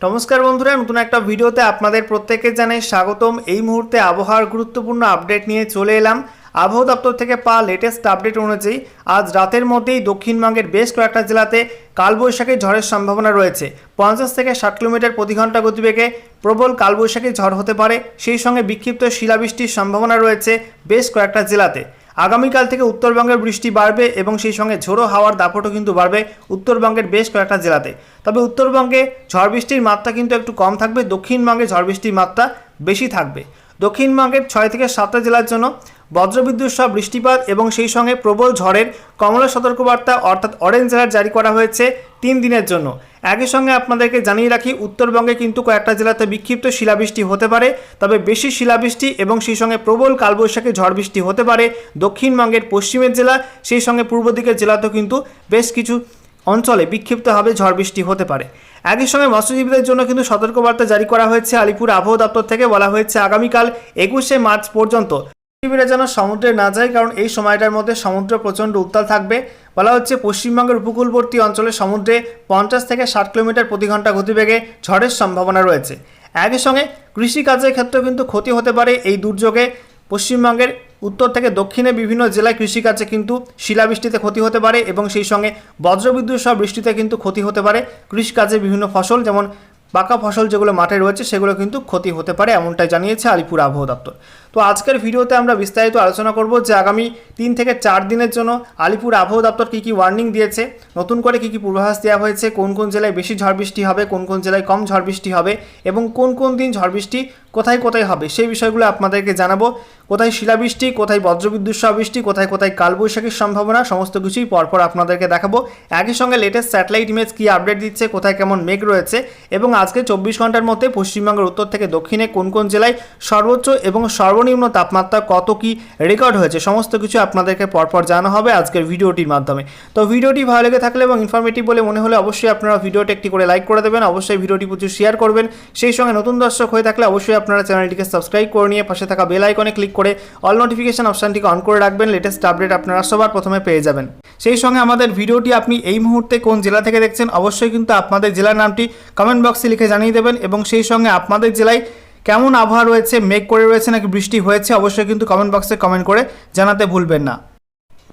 নমস্কার বন্ধুরা, নতুন একটা ভিডিওতে আপনাদের প্রত্যেককে জানাই স্বাগতম। এই মুহূর্তে আবহাওয়ার গুরুত্বপূর্ণ আপডেট নিয়ে চলে এলাম। আবহাওয়া দপ্তর থেকে পাওয়া লেটেস্ট আপডেট অনুযায়ী আজ রাতের মধ্যেই দক্ষিণবঙ্গের বেশ কয়েকটা জেলাতে কালবৈশাখী ঝড়ের সম্ভাবনা রয়েছে। পঞ্চাশ থেকে ষাট কিলোমিটার প্রতি ঘণ্টা গতিবেগে প্রবল কালবৈশাখী ঝড় হতে পারে। সেই সঙ্গে বিক্ষিপ্ত শিলাবৃষ্টির সম্ভাবনা রয়েছে বেশ কয়েকটা জেলাতে। আগামীকাল থেকে উত্তরবঙ্গের বৃষ্টি বাড়বে এবং সেই সঙ্গে ঝোড়ো হাওয়ার দাপটও কিন্তু বাড়বে উত্তরবঙ্গের বেশ কয়েকটা জেলাতে। তবে উত্তরবঙ্গে ঝড় বৃষ্টির মাত্রা কিন্তু একটু কম থাকবে, দক্ষিণবঙ্গে ঝড় বৃষ্টির মাত্রা বেশি থাকবে। দক্ষিণবঙ্গের ছয় থেকে সাতটা জেলার জন্য বজ্রবিদ্যুৎ, সহ বৃষ্টিপাত এবং সেই সঙ্গে প্রবল ঝড়ের কমলা সতর্কবার্তা অর্থাৎ অরেঞ্জ অ্যালার্ট জারি করা হয়েছে তিন দিনের জন্য। একই সঙ্গে আপনাদেরকে জানিয়ে রাখি, উত্তরবঙ্গে কিন্তু কয়েকটা জেলাতে বিক্ষিপ্ত শিলাবৃষ্টি হতে পারে, তবে বেশি শিলাবৃষ্টি এবং সেই সঙ্গে প্রবল কালবৈশাখী ঝড় বৃষ্টি হতে পারে দক্ষিণবঙ্গের পশ্চিমের জেলা, সেই সঙ্গে পূর্ব দিকের জেলাতেও কিন্তু বেশ কিছু অঞ্চলে বিক্ষিপ্তভাবে ঝড় বৃষ্টি হতে পারে। একই সঙ্গে মৎস্যজীবীদের জন্য কিন্তু সতর্কবার্তা জারি করা হয়েছে আলিপুর আবহাওয়া দপ্তর থেকে, বলা হয়েছে আগামীকাল একুশে মার্চ পর্যন্ত। মৎস্যজীবীরা যেন সমুদ্রে না যায়, কারণ এই সময়টার মধ্যে সমুদ্র প্রচণ্ড উত্তাল থাকবে। বলা হচ্ছে পশ্চিমবঙ্গের উপকূলবর্তী অঞ্চলে সমুদ্রে পঞ্চাশ থেকে ষাট কিলোমিটার প্রতি ঘণ্টা গতিবেগে ঝড়ের সম্ভাবনা রয়েছে। একই সঙ্গে কৃষিকাজের ক্ষেত্রেও কিন্তু ক্ষতি হতে পারে এই দুর্যোগে। পশ্চিমবঙ্গের উত্তর থেকে দক্ষিণে বিভিন্ন জেলায় কৃষিকাজে কিন্তু শিলাবৃষ্টিতে ক্ষতি হতে পারে এবং সেই সঙ্গে বজ্রবিদ্যুৎ সহ বৃষ্টিতে কিন্তু ক্ষতি হতে পারে। কৃষিকাজের বিভিন্ন ফসল যেমন পাকা ফসল যেগুলো মাঠে রয়েছে সেগুলো কিন্তু ক্ষতি হতে পারে, এমনটাই জানিয়েছে আলিপুর আবহাওয়া দপ্তর। তো আজকের ভিডিওতে আমরা বিস্তারিত আলোচনা করব যে আগামী তিন থেকে চার দিনের জন্য আলিপুর আবহাওয়া দপ্তর কী কী ওয়ার্নিং দিয়েছে, নতুন করে কী কী পূর্বাভাস দেওয়া হয়েছে, কোন কোন জেলায় বেশি ঝড় বৃষ্টি হবে, কোন কোন জেলায় কম ঝড় বৃষ্টি হবে এবং কোন কোন দিন ঝড় বৃষ্টি কোথায় কোথায় হবে? সেই বিষয়গুলো আপনাদেরকে জানাব। কোথায় শিলাবৃষ্টি, কোথায় বজ্রবিদ্যুৎ বৃষ্টি কোথায় কোথায় কালবৈশাখীর সম্ভাবনা, সমস্ত কিছুই পরপর আপনাদেরকে দেখাবো। একই সঙ্গে লেটেস্ট স্যাটেলাইট ইমেজ কী আপডেট দিচ্ছে, কোথায় কেমন মেঘ রয়েছে এবং আজকে চব্বিশ ঘণ্টার মধ্যে পশ্চিমবঙ্গের উত্তর থেকে দক্ষিণে কোন কোন জেলায় সর্বোচ্চ এবং সর্বনিম্ন তাপমাত্রা কত কি রেকর্ড হয়েছে, সমস্ত কিছু আপনাদেরকে পরপর জানা হবে আজকের ভিডিওটির মাধ্যমে। তো ভিডিওটি ভালো লেগে থাকলে এবং ইনফরমেটিভ বলে মনে হলে অবশ্যই আপনারা ভিডিওটি একটি করে লাইক করে দেবেন, অবশ্যই ভিডিওটি প্রচুর শেয়ার করবেন। সেই সঙ্গে নতুন দর্শক হয়ে থাকলে অবশ্যই আপনারা চ্যানেলটিকে সাবস্ক্রাইব করে নিয়ে পাশে থাকা বেল আইকনে ক্লিক করে অল নোটিফিকেশন অপশানটিকে অন করে রাখবেন। লেটেস্ট আপডেট আপনারা সবার প্রথমে পেয়ে যাবেন। সেই সঙ্গে আমাদের ভিডিওটি আপনি এই মুহূর্তে কোন জেলা থেকে দেখছেন অবশ্যই কিন্তু আপনাদের জেলার নামটি কমেন্ট বক্সে লিখে জানিয়ে দেবেন এবং সেই সঙ্গে আপনাদের জেলায় কেমন আবহাওয়া রয়েছে, মেঘ করে রয়েছে নাকি বৃষ্টি হয়েছে অবশ্যই কিন্তু কমেন্ট বক্সে কমেন্ট করে জানাতে ভুলবেন না।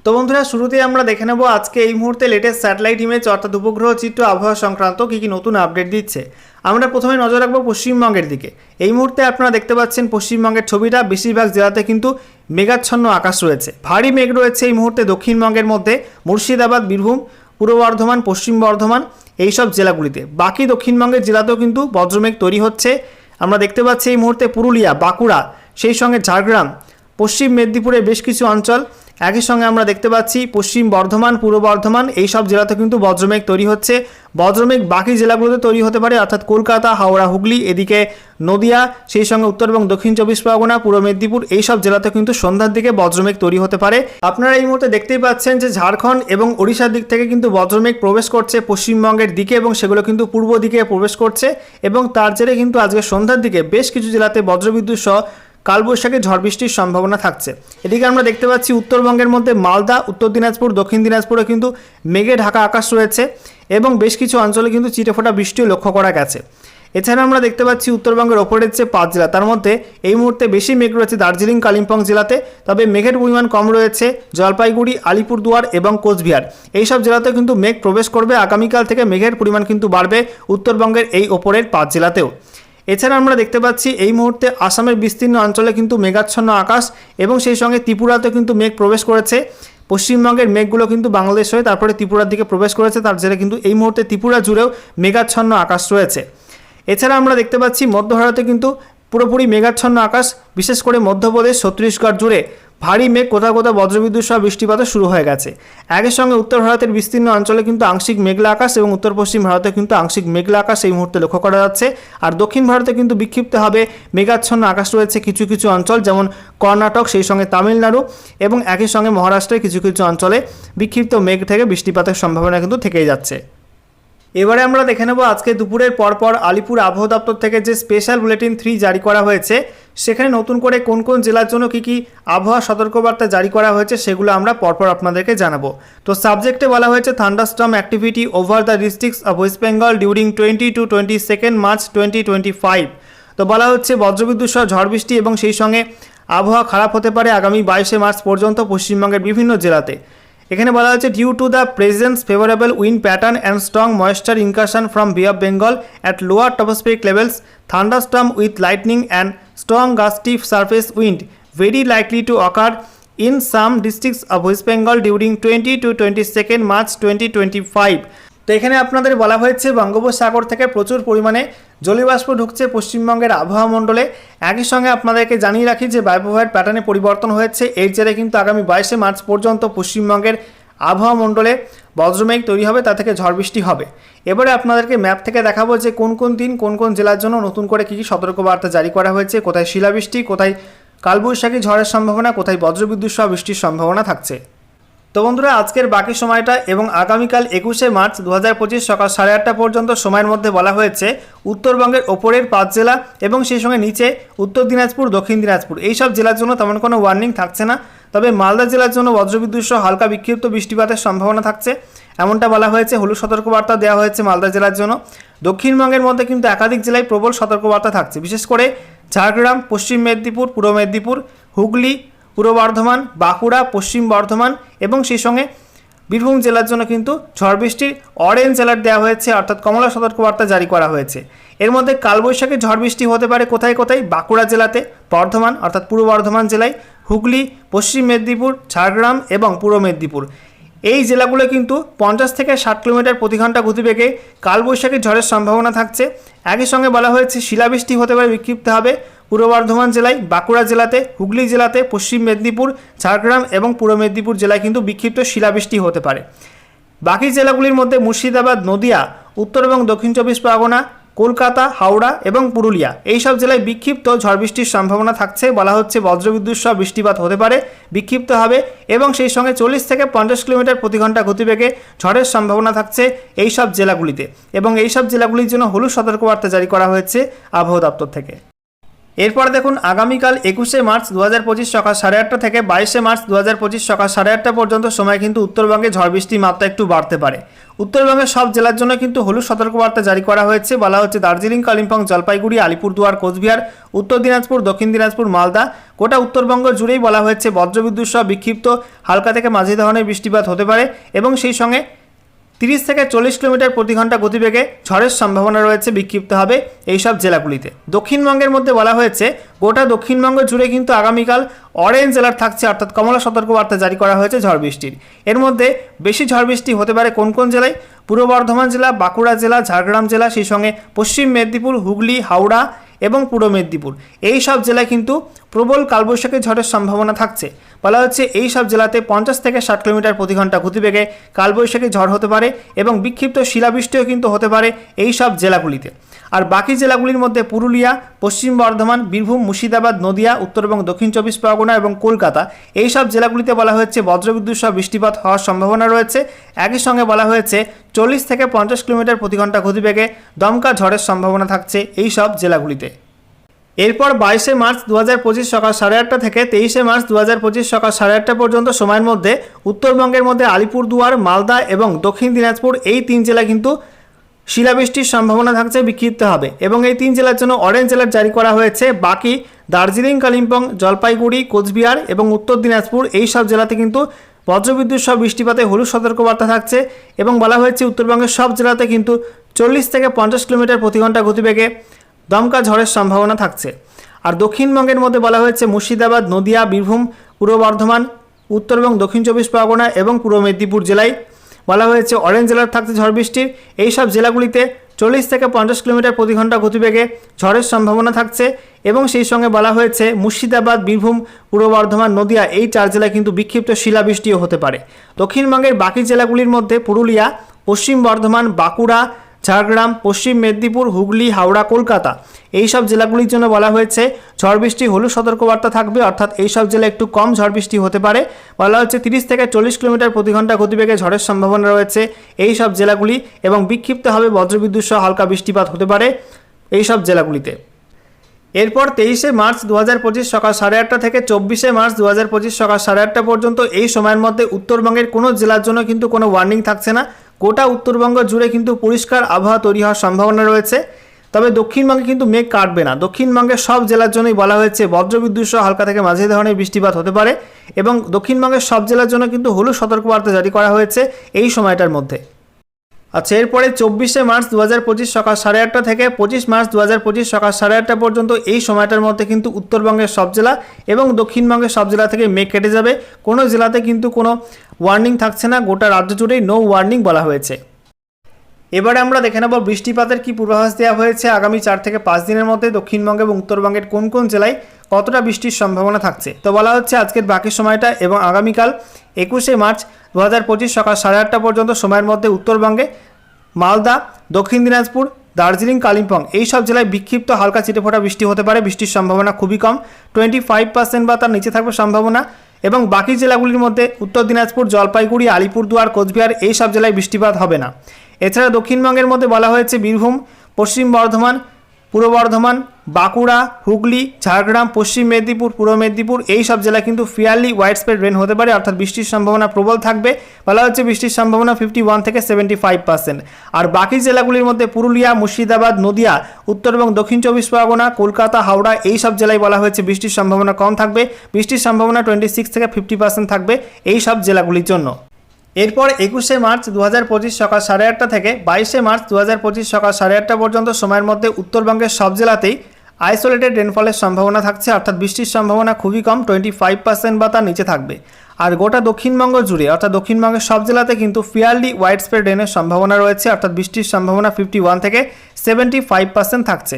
তো বন্ধুরা, শুরুতেই আমরা দেখে নেব আজকে এই মুহূর্তে লেটেস্ট স্যাটেলাইট ইমেজ অর্থাৎ উপগ্রহ চিত্র আবহাওয়া সংক্রান্ত কী কী নতুন আপডেট দিচ্ছে। আমরা প্রথমে নজর রাখব পশ্চিমবঙ্গের দিকে। এই মুহূর্তে আপনারা দেখতে পাচ্ছেন পশ্চিমবঙ্গের ছবিটা, বেশিরভাগ জেলাতে কিন্তু মেঘাচ্ছন্ন আকাশ রয়েছে। ভারী মেঘ রয়েছে এই মুহূর্তে দক্ষিণবঙ্গের মধ্যে, মুর্শিদাবাদ, বীরভূম, পূর্ব বর্ধমান, পশ্চিম বর্ধমান, এইসব জেলাগুলিতে। বাকি দক্ষিণবঙ্গের জেলাতেও কিন্তু বজ্রমেঘ তৈরি হচ্ছে। আমরা দেখতে পাচ্ছি এই মুহূর্তে পুরুলিয়া, বাঁকুড়া, সেই সঙ্গে ঝাড়গ্রাম, পশ্চিম মেদিনীপুরের বেশ কিছু অঞ্চল একই সঙ্গে আমরা দেখতে পাচ্ছি পশ্চিম বর্ধমান, পূর্ব বর্ধমান, এই সব জেলাতে কিন্তু বজ্রমেঘ তৈরি হচ্ছে। বজ্রমেঘ বাকি জেলাগুলোতে তৈরি হতে পারে, অর্থাৎ কলকাতা, হাওড়া, হুগলি, এদিকে নদিয়া, সেই সঙ্গে উত্তর এবং দক্ষিণ চব্বিশ পরগনা, পূর্ব মেদিনীপুর, এই সব জেলাতে কিন্তু সন্ধ্যার দিকে বজ্রমেঘ তৈরি হতে পারে। আপনারা এই মুহূর্তে দেখতেই পাচ্ছেন যে ঝাড়খণ্ড এবং ওড়িশার দিক থেকে কিন্তু বজ্রমেঘ প্রবেশ করছে পশ্চিমবঙ্গের দিকে এবং সেগুলো কিন্তু পূর্ব দিকে প্রবেশ করছে এবং তার জেরে কিন্তু আজকে সন্ধ্যার দিকে বেশ কিছু জেলাতে বজ্রবিদ্যুৎ সহ কালবৈশাখী ঝড় বৃষ্টির সম্ভাবনা থাকছে। এদিকে আমরা দেখতে পাচ্ছি উত্তরবঙ্গের মধ্যে মালদা, উত্তর দিনাজপুর, দক্ষিণ দিনাজপুরে কিন্তু মেঘে ঢাকা আকাশ রয়েছে এবং বেশ কিছু অঞ্চলে কিন্তু চিটেফোঁটা বৃষ্টিও লক্ষ্য করা গেছে। এছাড়া আমরা দেখতে পাচ্ছি উত্তরবঙ্গের ওপরের যে পাঁচ জেলা, তার মধ্যে এই মুহূর্তে বেশি মেঘ রয়েছে দার্জিলিং, কালিম্পং জেলাতে, তবে মেঘের পরিমাণ কম রয়েছে জলপাইগুড়ি, আলিপুরদুয়ার এবং কোচবিহার। এইসব জেলাতে কিন্তু মেঘ প্রবেশ করবে। আগামীকাল থেকে মেঘের পরিমাণ কিন্তু বাড়বে উত্তরবঙ্গের এই ওপরের পাঁচ জেলাতেও। এছাড়া আমরা দেখতে পাচ্ছি এই মুহূর্তে আসামের বিস্তীর্ণ অঞ্চলে কিন্তু মেঘাচ্ছন্ন আকাশ এবং সেই সঙ্গে ত্রিপুরাতে কিন্তু মেঘ প্রবেশ করেছে। পশ্চিমবঙ্গের মেঘগুলো কিন্তু বাংলাদেশ হয়ে তারপরে ত্রিপুরার দিকে প্রবেশ করেছে। তার জেরে কিন্তু এই মুহূর্তে ত্রিপুরা জুড়েও মেঘাচ্ছন্ন আকাশ রয়েছে। এছাড়া আমরা দেখতে পাচ্ছি মধ্য ভারতে কিন্তু পুরোপুরি মেঘাচ্ছন্ন আকাশ, বিশেষ করে মধ্যপ্রদেশ ছত্তিশগড় জুড়ে। ভারী মেঘ কোথাও কোথাও বজ্রবিদ্যুৎ সহ বৃষ্টিপাত শুরু হয়ে গেছে। একই সঙ্গে উত্তর ভারতের বিস্তীর্ণ অঞ্চলে কিন্তু আংশিক মেঘলা আকাশ এবং উত্তর পশ্চিম ভারতে কিন্তু আংশিক মেঘলা আকাশ এই মুহূর্তে লক্ষ্য করা যাচ্ছে। আর দক্ষিণ ভারতে কিন্তু বিক্ষিপ্তভাবে মেঘাচ্ছন্ন আকাশ রয়েছে কিছু কিছু অঞ্চল, যেমন কর্ণাটক, সেই সঙ্গে তামিলনাড়ু এবং একই সঙ্গে মহারাষ্ট্রের কিছু কিছু অঞ্চলে বিক্ষিপ্ত মেঘ থেকে বৃষ্টিপাতের সম্ভাবনা কিন্তু থেকেই যাচ্ছে। এবারে আমরা দেখে নেব আজকে দুপুরের পরপর আলিপুর আবহাওয়া দপ্তর থেকে যে স্পেশাল বুলেটিন থ্রি জারি করা হয়েছে সেখানে নতুন করে কোন কোন জেলার জন্য কী কী আবহাওয়া সতর্কবার্তা জারি করা হয়েছে সেগুলো আমরা পরপর আপনাদেরকে জানাব। তো সাবজেক্টে বলা হয়েছে thunderstorm activity over the districts of West Bengal during twenty two twenty second March twenty twenty five তো বলা হচ্ছে, বজ্রবিদ্যুৎ সহ ঝড় বৃষ্টি এবং সেই সঙ্গে আবহাওয়া খারাপ হতে পারে আগামী বাইশে মার্চ পর্যন্ত পশ্চিমবঙ্গের বিভিন্ন জেলাতে। এখানে বলা হচ্ছে due to the presence favourable wind pattern and strong moisture incursion from bay of Bengal at lower tropospheric levels thunderstorm with lightning and strong gusty surface wind very likely to occur in some districts of West Bengal during twenty two twenty second March twenty twenty five তো এখানে আপনাদের বলা হয়েছে, বঙ্গোপসাগর থেকে প্রচুর পরিমাণে জলীয়বাষ্প ঢুকছে পশ্চিমবঙ্গের আবহাওয়া মণ্ডলে। একই সঙ্গে আপনাদেরকে জানিয়ে রাখি যে বায়ুপ্রবাহের প্যাটার্নে পরিবর্তন হয়েছে। এর জেরে কিন্তু আগামী বাইশে মার্চ পর্যন্ত পশ্চিমবঙ্গের আবহাওয়া মণ্ডলে বজ্রমেঘ তৈরি হবে, তা থেকে ঝড় বৃষ্টি হবে। এবারে আপনাদেরকে ম্যাপ থেকে দেখাবো যে, কোন কোন দিন, কোন কোন জেলার জন্য নতুন করে কী কী সতর্কবার্তা জারি করা হয়েছে, কোথায় শিলাবৃষ্টি, কোথায় কালবৈশাখী ঝড়ের সম্ভাবনা, কোথায় বজ্রবিদ্যুৎ সহ বৃষ্টির সম্ভাবনা থাকছে। তো বন্ধুরা, আজকের বাকি সময়টা এবং আগামীকাল একুশে মার্চ দু হাজার পঁচিশ সকাল সাড়ে আটটা পর্যন্ত সময়ের মধ্যে বলা হয়েছে উত্তরবঙ্গের ওপরের পাঁচ জেলা এবং সেই সঙ্গে নিচে উত্তর দিনাজপুর, দক্ষিণ দিনাজপুর। এই সব জেলার জন্য তেমন কোনো ওয়ার্নিং থাকছে না। তবে মালদা জেলার জন্য বজ্রবিদ্যুৎ সহ হালকা বিক্ষিপ্ত বৃষ্টিপাতের সম্ভাবনা থাকছে। এমনটা বলা হয়েছে, হলুদ সতর্কবার্তা দেওয়া হয়েছে মালদা জেলার জন্য। দক্ষিণবঙ্গের মধ্যে কিন্তু একাধিক জেলায় প্রবল সতর্কবার্তা থাকছে। বিশেষ করে ঝাড়গ্রাম, পশ্চিম মেদিনীপুর, পূর্ব মেদিনীপুর, হুগলি পূর্ব বর্ধমান, বাঁকুড়া, পশ্চিম বর্ধমান এবং সেই সঙ্গে বীরভূম জেলার জন্য কিন্তু ঝড় বৃষ্টির অরেঞ্জ অ্যালার্ট দেওয়া হয়েছে, অর্থাৎ কমলা সতর্কবার্তা জারি করা হয়েছে। এর মধ্যে কালবৈশাখী ঝড় বৃষ্টি হতে পারে কোথায় কোথায়? বাঁকুড়া জেলাতে, বর্ধমান, অর্থাৎ পূর্ব বর্ধমান জেলায়, হুগলি, পশ্চিম মেদিনীপুর, ঝাড়গ্রাম এবং পূর্ব মেদিনীপুর। এই জেলাগুলো কিন্তু পঞ্চাশ থেকে ষাট কিলোমিটার প্রতি ঘণ্টা গতিবেগে কালবৈশাখী ঝড়ের সম্ভাবনা থাকছে। একই সঙ্গে বলা হয়েছে, শিলাবৃষ্টি হতে পারে বিক্ষিপ্ত হবে। পূর্ব বর্ধমান জেলায়, বাঁকুড়া জেলাতে, হুগলি জেলাতে, পশ্চিম মেদিনীপুর, ঝাড়গ্রাম এবং পূর্ব মেদিনীপুর জেলায় কিন্তু বিক্ষিপ্ত শিলাবৃষ্টি হতে পারে। বাকি জেলাগুলির মধ্যে মুর্শিদাবাদ, নদিয়া, উত্তর এবং দক্ষিণ চব্বিশ পরগনা কলকাতা, হাওড়া এবং পুরুলিয়া। এই সব জেলায় বিক্ষিপ্ত ঝড় বৃষ্টির সম্ভাবনা থাকছে বলা হচ্ছে বজ্রবিদ্যুৎ সহ বৃষ্টিপাত হতে পারে, বিক্ষিপ্ত হবে এবং সেই সঙ্গে চল্লিশ থেকে পঞ্চাশ কিলোমিটার প্রতি ঘণ্টা গতিবেগে ঝড়ের সম্ভাবনা থাকছে এই সব জেলাগুলিতে এবং এই সব জেলাগুলির জন্য হলুদ সতর্কবার্তা জারি করা হয়েছে আবহাওয়া দপ্তর থেকে। এরপর দেখুন, আগামীকাল একুশে মার্চ দু হাজার পঁচিশ সকাল সাড়ে আটটা থেকে বাইশে মার্চ দু হাজার পঁচিশ সকাল সাড়ে আটটা পর্যন্ত সময় কিন্তু উত্তরবঙ্গে ঝড় বৃষ্টির মাত্রা একটু বাড়তে পারে। উত্তরবঙ্গের সব জেলার জন্য কিন্তু হলুদ সতর্কবার্তা জারি করা হয়েছে। বলা হচ্ছে দার্জিলিং, কালিম্পং, জলপাইগুড়ি, আলিপুরদুয়ার, কোচবিহার, উত্তর দিনাজপুর, দক্ষিণ দিনাজপুর, মালদা, গোটা উত্তরবঙ্গ জুড়েই বলা হয়েছে বজ্রবিদ্যুৎ সহ বিক্ষিপ্ত হালকা থেকে মাঝি ধরনের বৃষ্টিপাত হতে পারে এবং সেই সঙ্গে তিরিশ থেকে চল্লিশ কিলোমিটার প্রতি ঘণ্টা গতিবেগে ঝড়ের সম্ভাবনা রয়েছে বিক্ষিপ্ত হবে এই সব জেলাগুলিতে। দক্ষিণবঙ্গের মধ্যে বলা হয়েছে, গোটা দক্ষিণবঙ্গ জুড়ে কিন্তু আগামীকাল অরেঞ্জ অ্যালার্ট থাকছে, অর্থাৎ কমলা সতর্কবার্তা জারি করা হয়েছে ঝড় বৃষ্টির। এর মধ্যে বেশি ঝড় বৃষ্টি হতে পারে কোন কোন জেলায়? পূর্ব বর্ধমান জেলা, বাঁকুড়া জেলা, ঝাড়গ্রাম জেলা, সেই সঙ্গে পশ্চিম মেদিনীপুর, হুগলি, হাওড়া এবং পূর্ব মেদিনীপুর। এই সব জেলায় কিন্তু প্রবল কালবৈশাখী ঝড়ের সম্ভাবনা থাকছে। বলা হচ্ছে এই সব জেলাতে পঞ্চাশ থেকে ষাট কিলোমিটার প্রতি ঘণ্টা গতিবেগে কালবৈশাখী ঝড় হতে পারে এবং বিক্ষিপ্ত শিলাবৃষ্টিও কিন্তু হতে পারে এই সব জেলাগুলিতে। আর বাকি জেলাগুলির মধ্যে পুরুলিয়া, পশ্চিম বর্ধমান, বীরভূম, মুর্শিদাবাদ, নদিয়া, উত্তর এবং দক্ষিণ চব্বিশ পরগনা এবং কলকাতা। এই সব জেলাগুলিতে বলা হয়েছে বজ্রবিদ্যুৎ সহ বৃষ্টিপাত হওয়ার সম্ভাবনা রয়েছে। একই সঙ্গে বলা হয়েছে চল্লিশ থেকে পঞ্চাশ কিলোমিটার প্রতি ঘণ্টা গতিবেগে দমকা ঝড়ের সম্ভাবনা থাকছে এই সব জেলাগুলিতে। এরপর বাইশে মার্চ দু হাজার পঁচিশ সকাল সাড়ে আটটা থেকে তেইশে মার্চ দু হাজার পঁচিশ সকাল সাড়ে আটটা পর্যন্ত সময়ের মধ্যে উত্তরবঙ্গের মধ্যে আলিপুরদুয়ার, মালদা এবং দক্ষিণ দিনাজপুর এই তিন জেলা কিন্তু শিলাবৃষ্টির সম্ভাবনা থাকছে বিক্ষিপ্ত হবে এবং এই তিন জেলার জন্য অরেঞ্জ অ্যালার্ট জারি করা হয়েছে। বাকি দার্জিলিং, কালিম্পং, জলপাইগুড়ি, কোচবিহার এবং উত্তর দিনাজপুর এই সব জেলাতে কিন্তু বজ্রবিদ্যুৎ সহ বৃষ্টিপাতে হলুদ সতর্কবার্তা থাকছে এবং বলা হয়েছে উত্তরবঙ্গের সব জেলাতে কিন্তু চল্লিশ থেকে পঞ্চাশ কিলোমিটার প্রতি ঘণ্টা গতিবেগে দমকা ঝড়ের সম্ভাবনা থাকছে। আর দক্ষিণবঙ্গের মধ্যে বলা হয়েছে মুর্শিদাবাদ, নদিয়া, বীরভূম, পূর্ব বর্ধমান, উত্তর এবং দক্ষিণ চব্বিশ পরগনা এবং পূর্ব মেদিনীপুর জেলায় বলা হয়েছে অরেঞ্জ অ্যালার্ট থাকছে ঝড় বৃষ্টির এই সব জেলাগুলিতে চল্লিশ থেকে পঞ্চাশ কিলোমিটার প্রতি ঘণ্টা গতিবেগে ঝড়ের সম্ভাবনা থাকছে এবং সেই সঙ্গে বলা হয়েছে, মুর্শিদাবাদ, বীরভূম, পূর্ব বর্ধমান, নদিয়া এই চার জেলায় কিন্তু বিক্ষিপ্ত শিলাবৃষ্টিও হতে পারে। দক্ষিণবঙ্গের বাকি জেলাগুলির মধ্যে পুরুলিয়া, পশ্চিম বর্ধমান, বাঁকুড়া ঝাড়গ্রাম, পশ্চিম মেদিনীপুর, হুগলি, হাওড়া, কলকাতা। এই সব জেলাগুলির জন্য বলা হয়েছে, ঝড় বৃষ্টি হলুদ সতর্কবার্তা থাকবে, অর্থাৎ এই সব জেলায় একটু কম ঝড় বৃষ্টি হতে পারে। বলা হচ্ছে, তিরিশ থেকে চল্লিশ কিলোমিটার প্রতি ঘণ্টা গতিবেগে ঝড়ের সম্ভাবনা রয়েছে এই সব জেলাগুলি এবং বিক্ষিপ্তভাবে বজ্রবিদ্যুৎ সহ হালকা বৃষ্টিপাত হতে পারে এই সব জেলাগুলিতে। এরপর তেইশে মার্চ দু পঁচিশ সকাল সাড়ে আটটা থেকে চব্বিশে মার্চ দু হাজার পঁচিশ সকাল সাড়ে আটটা পর্যন্ত এই সময়ের মধ্যে উত্তরবঙ্গের কোনো জেলার জন্য কিন্তু কোনো ওয়ার্নিং থাকছে না। গোটা উত্তরবঙ্গ জুড়ে কিন্তু পরিষ্কার আবহাওয়া তৈরি হওয়ার সম্ভাবনা রয়েছে। তবে দক্ষিণবঙ্গে কিন্তু মেঘ কাটবে না। দক্ষিণবঙ্গের সব জেলার জন্যই বলা হয়েছে, বজ্রবিদ্যুৎ সহ হালকা থেকে মাঝারি ধরনের বৃষ্টিপাত হতে পারে এবং দক্ষিণবঙ্গের সব জেলার জন্য কিন্তু হলুদ সতর্কবার্তা জারি করা হয়েছে এই সময়টার মধ্যে। আচ্ছা এরপরে চব্বিশে মার্চ দু হাজার পঁচিশ সকাল সাড়ে আটটা থেকে পঁচিশ মার্চ দু হাজার পঁচিশ সকাল সাড়ে আটটা পর্যন্ত এই সময়টার মধ্যে কিন্তু উত্তরবঙ্গের সব জেলা এবং দক্ষিণবঙ্গের সব জেলা থেকে মেঘ কেটে যাবে। কোনো জেলাতে কিন্তু কোনো ওয়ার্নিং থাকছে না, গোটা রাজ্য জুড়েই নো ওয়ার্নিং বলা হয়েছে। এবারে আমরা দেখে নেব বৃষ্টিপাতের কি পূর্বাভাস দেওয়া হয়েছে আগামী চার থেকে পাঁচ দিনের মধ্যে দক্ষিণবঙ্গ এবং উত্তরবঙ্গের কোন কোন জেলায় কতটা বৃষ্টির সম্ভাবনা থাকছে। তো বলা হচ্ছে আজকের বাকি সময়টা এবং আগামীকাল একুশে মার্চ দু হাজার পঁচিশ সকাল সাড়ে আটটা পর্যন্ত সময়ের মধ্যে উত্তরবঙ্গে মালদা, দক্ষিণ দিনাজপুর, দার্জিলিং, কালিম্পং এই সব জেলায় বিক্ষিপ্ত হালকা চিটেফোঁটা বৃষ্টি হতে পারে। বৃষ্টির সম্ভাবনা খুবই কম। টোয়েন্টি ফাইভ পার্সেন্ট বা তার নিচে থাকবে সম্ভাবনা। এবং বাকি জেলাগুলির মধ্যে উত্তর দিনাজপুর, জলপাইগুড়ি, আলিপুরদুয়ার, কোচবিহার এই সব জেলায় বৃষ্টিপাত হবে না। এছাড়া দক্ষিণবঙ্গের মধ্যে বলা হয়েছে বীরভূম, পশ্চিম বর্ধমান পূর্ব বর্ধমান, বাঁকুড়া, হুগলি, ঝাড়গ্রাম, পশ্চিম মেদিনীপুর, পূর্ব মেদিনীপুর, এই সব জেলা কিন্তু ফিয়ারলি ওয়াইড স্প্রেড রেন হতে পারে, অর্থাৎ বৃষ্টির সম্ভাবনা প্রবল থাকবে। বলা হচ্ছে বৃষ্টির সম্ভাবনা ফিফটি ওয়ান থেকে সেভেন্টি ফাইভ পার্সেন্ট আর বাকি জেলাগুলির মধ্যে পুরুলিয়া, মুর্শিদাবাদ, নদিয়া, উত্তর এবং দক্ষিণ চব্বিশ পরগনা, কলকাতা, হাওড়া, এই সব জেলায় বলা হয়েছে বৃষ্টির সম্ভাবনা কম থাকবে। বৃষ্টির সম্ভাবনা টোয়েন্টি সিক্স থেকে ফিফটি পার্সেন্ট থাকবে এই সব জেলাগুলির জন্য। এরপর একুশে মার্চ দু হাজার পঁচিশ সকাল সাড়ে আটটা থেকে বাইশে মার্চ দু হাজার পঁচিশ সকাল সাড়ে আটটা পর্যন্ত সময়ের মধ্যে উত্তরবঙ্গের সব জেলাতেই আইসোলেটেড রেনফলের সম্ভাবনা থাকছে। অর্থাৎ বৃষ্টির সম্ভাবনা খুবই কম টোয়েন্টি ফাইভ পার্সেন্ট বা তার নিচে থাকবে। আর গোটা দক্ষিণবঙ্গ জুড়ে, অর্থাৎ দক্ষিণবঙ্গের সব জেলাতে কিন্তু ফিয়ারলি ওয়াইড স্প্রেড রেনের সম্ভাবনা রয়েছে। অর্থাৎ বৃষ্টির সম্ভাবনা ফিফটি ওয়ান থেকে সেভেন্টি ফাইভ পার্সেন্ট থাকছে।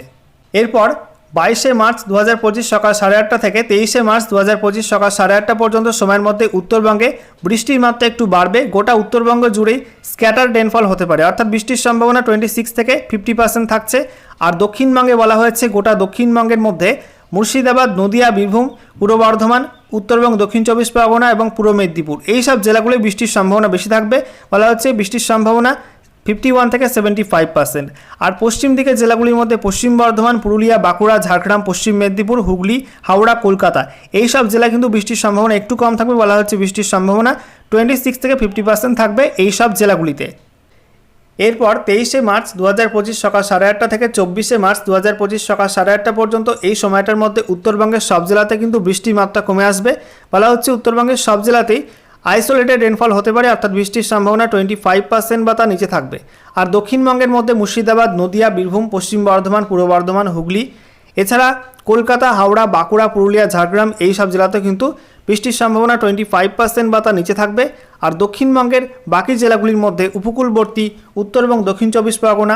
এরপর বাইশে মার্চ দু হাজার পঁচিশ সকাল সাড়ে আটটা থেকে তেইশে মার্চ দু হাজার পঁচিশ সকাল সাড়ে আটটা পর্যন্ত সময়ের মধ্যে উত্তরবঙ্গে বৃষ্টির মাত্রা একটু বাড়বে। গোটা উত্তরবঙ্গ জুড়েই স্ক্যাটার ডেনফল হতে পারে। অর্থাৎ বৃষ্টির সম্ভাবনা টোয়েন্টি সিক্স থেকে ফিফটি পার্সেন্ট থাকছে। আর দক্ষিণবঙ্গে বলা হয়েছে গোটা দক্ষিণবঙ্গের মধ্যে মুর্শিদাবাদ, নদিয়া, বীরভূম, পূর্ব বর্ধমান, উত্তরবঙ্গ, দক্ষিণ চব্বিশ পরগনা এবং পূর্ব মেদিনীপুর। এই সব জেলাগুলোয় বৃষ্টির সম্ভাবনা বেশি থাকবে। বলা হচ্ছে বৃষ্টির সম্ভাবনা ফিফটি ওয়ান থেকে সেভেন্টি ফাইভ পার্সেন্ট আর পশ্চিম দিকের জেলাগুলির মধ্যে পশ্চিম বর্ধমান, পুরুলিয়া, বাঁকুড়া, ঝাড়গ্রাম, পশ্চিম মেদিনীপুর, হুগলি, হাওড়া, কলকাতা। এই সব জেলায় কিন্তু বৃষ্টির সম্ভাবনা একটু কম থাকবে বলা হচ্ছে বৃষ্টির সম্ভাবনা। টোয়েন্টি সিক্স থেকে ফিফটি পার্সেন্ট থাকবে এই সব জেলাগুলিতে। এরপর তেইশে মার্চ দু হাজার পঁচিশ সকাল সাড়ে আটটা থেকে চব্বিশে মার্চ দু হাজার পঁচিশ সকাল সাড়ে আটটা পর্যন্ত এই সময়টার মধ্যে উত্তরবঙ্গের সব জেলাতে কিন্তু বৃষ্টির মাত্রা কমে আসবে। বলা হচ্ছে উত্তরবঙ্গের সব জেলাতেই আইসোলেটেড রেনফল হতে পারে, অর্থাৎ বৃষ্টির সম্ভাবনা টোয়েন্টি ফাইভ পার্সেন্ট বা তার নিচে থাকবে। আর দক্ষিণবঙ্গের মধ্যে মুর্শিদাবাদ, নদিয়া, বীরভূম, পশ্চিম বর্ধমান, পূর্ব বর্ধমান, হুগলি, এছাড়া কলকাতা, হাওড়া, বাঁকুড়া, পুরুলিয়া, ঝাড়গ্রাম, এই সব জেলাতেও কিন্তু বৃষ্টির সম্ভাবনা টোয়েন্টি ফাইভ পার্সেন্ট বা তার নিচে থাকবে। আর দক্ষিণবঙ্গের বাকি জেলাগুলির মধ্যে উপকূলবর্তী উত্তর এবং দক্ষিণ চব্বিশ পরগনা,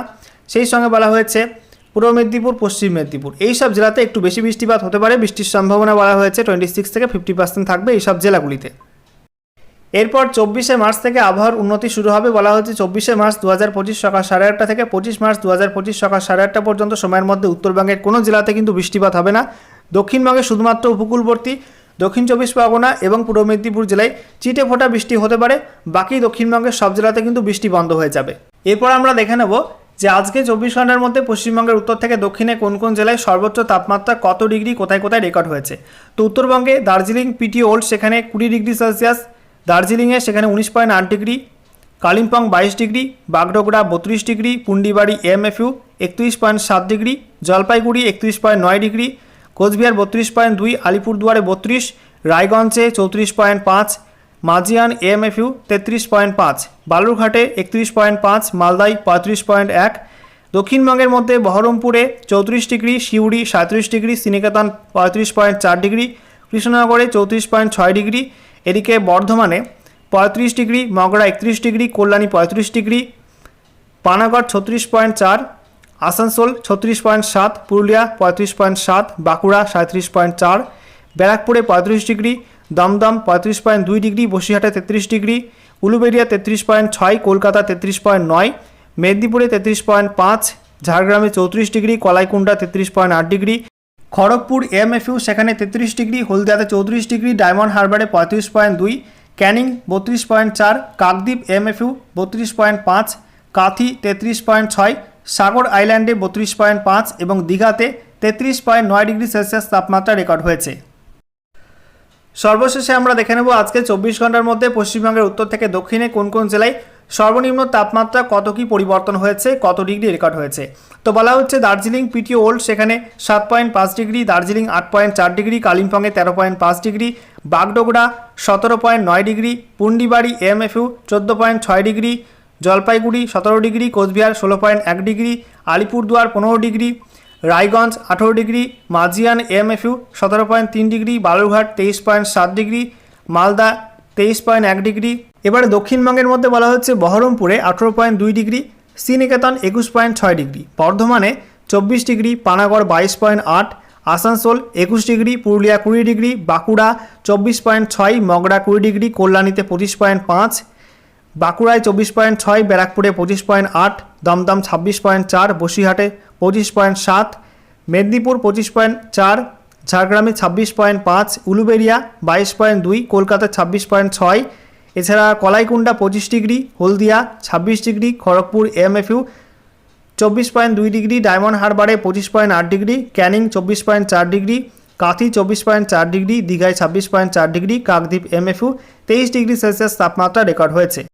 সেই সঙ্গে বলা হয়েছে পূর্ব মেদিনীপুর, পশ্চিম মেদিনীপুর। এই সব জেলাতে একটু বেশি বৃষ্টিপাত হতে পারে, বৃষ্টির সম্ভাবনা বলা হয়েছে টোয়েন্টি সিক্স থেকে ফিফটি পার্সেন্ট থাকবে এই সব জেলাগুলিতে। এরপর চব্বিশে মার্চ থেকে আবহাওয়ার উন্নতি শুরু হবে বলা হচ্ছে চব্বিশে মার্চ দু হাজার পঁচিশ সকাল সাড়ে আটটা থেকে পঁচিশ মার্চ দু হাজার পঁচিশ সকাল সাড়ে আটটা পর্যন্ত সময়ের মধ্যে উত্তরবঙ্গের কোনো জেলাতে কিন্তু বৃষ্টিপাত হবে না। দক্ষিণবঙ্গে শুধুমাত্র উপকূলবর্তী, দক্ষিণ চব্বিশ পরগনা এবং পূর্ব মেদিনীপুর জেলায় চিটে ফোটা বৃষ্টি হতে পারে। বাকি দক্ষিণবঙ্গের সব জেলাতে কিন্তু বৃষ্টি বন্ধ হয়ে যাবে। এরপর আমরা দেখে নেব যে আজকে চব্বিশ ঘণ্টার মধ্যে পশ্চিমবঙ্গের উত্তর থেকে দক্ষিণে কোন কোন জেলায় সর্বোচ্চ তাপমাত্রা কত ডিগ্রি কোথায় কোথায় রেকর্ড হয়েছে। তো উত্তরবঙ্গে দার্জিলিং, পিটি, ওল্ড, সেখানে কুড়ি ডিগ্রি সেলসিয়াস দার্জিলিংয়ে সেখানে উনিশ পয়েন্ট আট ডিগ্রি, কালিম্পং বাইশ ডিগ্রি, বাগডোগরা বত্রিশ ডিগ্রি, পুন্ডিবাড়ি এমএফইউ একত্রিশ পয়েন্ট সাত ডিগ্রি, জলপাইগুড়ি একত্রিশ পয়েন্ট নয় ডিগ্রি, কোচবিহার বত্রিশ পয়েন্ট দুই, আলিপুরদুয়ারে বত্রিশ, রায়গঞ্জে চৌত্রিশ পয়েন্ট পাঁচ মাজিয়ান এমএফইউ তেত্রিশ পয়েন্ট পাঁচ, বালুরঘাটে একত্রিশ পয়েন্ট পাঁচ, মালদায় পঁয়ত্রিশ পয়েন্ট এক, দক্ষিণবঙ্গের মধ্যে বহরমপুরে চৌত্রিশ ডিগ্রি, সিউড়ি সাঁত্রিশ ডিগ্রি, সিনিকেতন পঁয়ত্রিশ পয়েন্ট চার ডিগ্রি, কৃষ্ণনগরে চৌত্রিশ পয়েন্ট ছয় ডিগ্রি এদিকে বর্ধমানে পঁয়ত্রিশ ডিগ্রি, মগরা একত্রিশ ডিগ্রি, কল্যাণী পঁয়ত্রিশ ডিগ্রি, পানাগড় ছত্রিশ পয়েন্ট চার, আসানসোল ছত্রিশ পয়েন্ট সাত, পুরুলিয়া পঁয়ত্রিশ পয়েন্ট সাত, বাঁকুড়া সাঁত্রিশ পয়েন্ট চার, ব্যারাকপুরে পঁয়ত্রিশ ডিগ্রি, দমদম পঁয়ত্রিশ পয়েন্ট দুই ডিগ্রি, বসিরহাটে তেত্রিশ ডিগ্রি উলুবেড়িয়া তেত্রিশ পয়েন্ট ছয়, কলকাতা তেত্রিশ পয়েন্ট নয়, মেদিনীপুরে তেত্রিশ পয়েন্ট পাঁচ, ঝাড়গ্রামে চৌত্রিশ ডিগ্রি কলাইকুণ্ডা তেত্রিশ পয়েন্ট আট ডিগ্রি খড়গপুর এমএফইউ সেখানে তেত্রিশ ডিগ্রি, হলদিয়াতে চৌত্রিশ ডিগ্রি, ডায়মন্ড হারবারে পঁয়ত্রিশ পয়েন্ট দুই, ক্যানিং বত্রিশ পয়েন্ট চার, কাকদ্বীপ এমএফইউ বত্রিশ পয়েন্ট পাঁচ, কাথি তেত্রিশ পয়েন্ট ছয়, সাগর আইল্যান্ডে বত্রিশ পয়েন্ট পাঁচ এবং দীঘাতে তেত্রিশ পয়েন্ট নয় ডিগ্রি সেলসিয়াস তাপমাত্রা রেকর্ড হয়েছে। সর্বশেষে আমরা দেখে নেব আজকে চব্বিশ ঘণ্টার মধ্যে পশ্চিমবঙ্গের উত্তর থেকে দক্ষিণে কোন কোন জেলায় সর্বনিম্ন তাপমাত্রা কত কি পরিবর্তন হয়েছে, কত ডিগ্রি রেকর্ড হয়েছে? তো বলা হচ্ছে দার্জিলিং পিটিও ওল্ড, সেখানে সাত পয়েন্ট পাঁচ ডিগ্রি, দার্জিলিং আট পয়েন্ট চার ডিগ্রি, কালিম্পংয়ে তেরো পয়েন্ট পাঁচ ডিগ্রি, বাগডোগরা সতেরো পয়েন্ট নয় ডিগ্রি, পুন্ডিবাড়ি এমএফইউ চোদ্দ পয়েন্ট ছয় ডিগ্রি, জলপাইগুড়ি সতেরো ডিগ্রি, কোচবিহার ষোলো পয়েন্ট এক ডিগ্রি, আলিপুরদুয়ার পনেরো ডিগ্রি, রায়গঞ্জ আঠেরো ডিগ্রি মাজিয়ান এমএফইউ সতেরো পয়েন্ট তিন ডিগ্রি, বালুরঘাট তেইশ পয়েন্ট সাত ডিগ্রি, মালদা তেইশ পয়েন্ট এক ডিগ্রি এবারে দক্ষিণবঙ্গের মধ্যে বলা হচ্ছে বহরমপুরে আঠেরো পয়েন্ট দুই ডিগ্রি, শ্রীনিকেতন একুশ পয়েন্ট ছয় ডিগ্রি, বর্ধমানে চব্বিশ ডিগ্রি, পানাগড় বাইশ পয়েন্ট আট, আসানসোল একুশ ডিগ্রি, পুরুলিয়া কুড়ি ডিগ্রি, বাঁকুড়া চব্বিশ পয়েন্ট ছয় মগড়া কুড়ি ডিগ্রি, কল্যাণীতে পঁচিশ পয়েন্ট পাঁচ, বাঁকুড়ায় চব্বিশ পয়েন্ট ছয়, ব্যারাকপুরে পঁচিশ পয়েন্ট আট, দমদম ছাব্বিশ পয়েন্ট চার, বসিরহাটে পঁচিশ পয়েন্ট সাত, মেদিনীপুর পঁচিশ পয়েন্ট চার, ঝাড়গ্রামে ছাব্বিশ পয়েন্ট পাঁচ উলুবেড়িয়া বাইশ পয়েন্ট দুই কলকাতা ছাব্বিশ পয়েন্ট ছয় এছাড়া কলাইকুণ্ডা পঁচিশ ডিগ্রি, হলদিয়া ছাব্বিশ ডিগ্রি, খড়গপুর এমএফইউ চব্বিশ পয়েন্ট দুই ডিগ্রি, ডায়মন্ড হারবারে পঁচিশ পয়েন্ট আট ডিগ্রি, ক্যানিং চব্বিশ পয়েন্ট চার ডিগ্রি, কাঁথি চব্বিশ পয়েন্ট চার ডিগ্রি, দীঘায় ছাব্বিশ পয়েন্ট চার ডিগ্রি, কাকদ্বীপ এমএফইউ তেইশ ডিগ্রি সেলসিয়াস তাপমাত্রা রেকর্ড হয়েছে।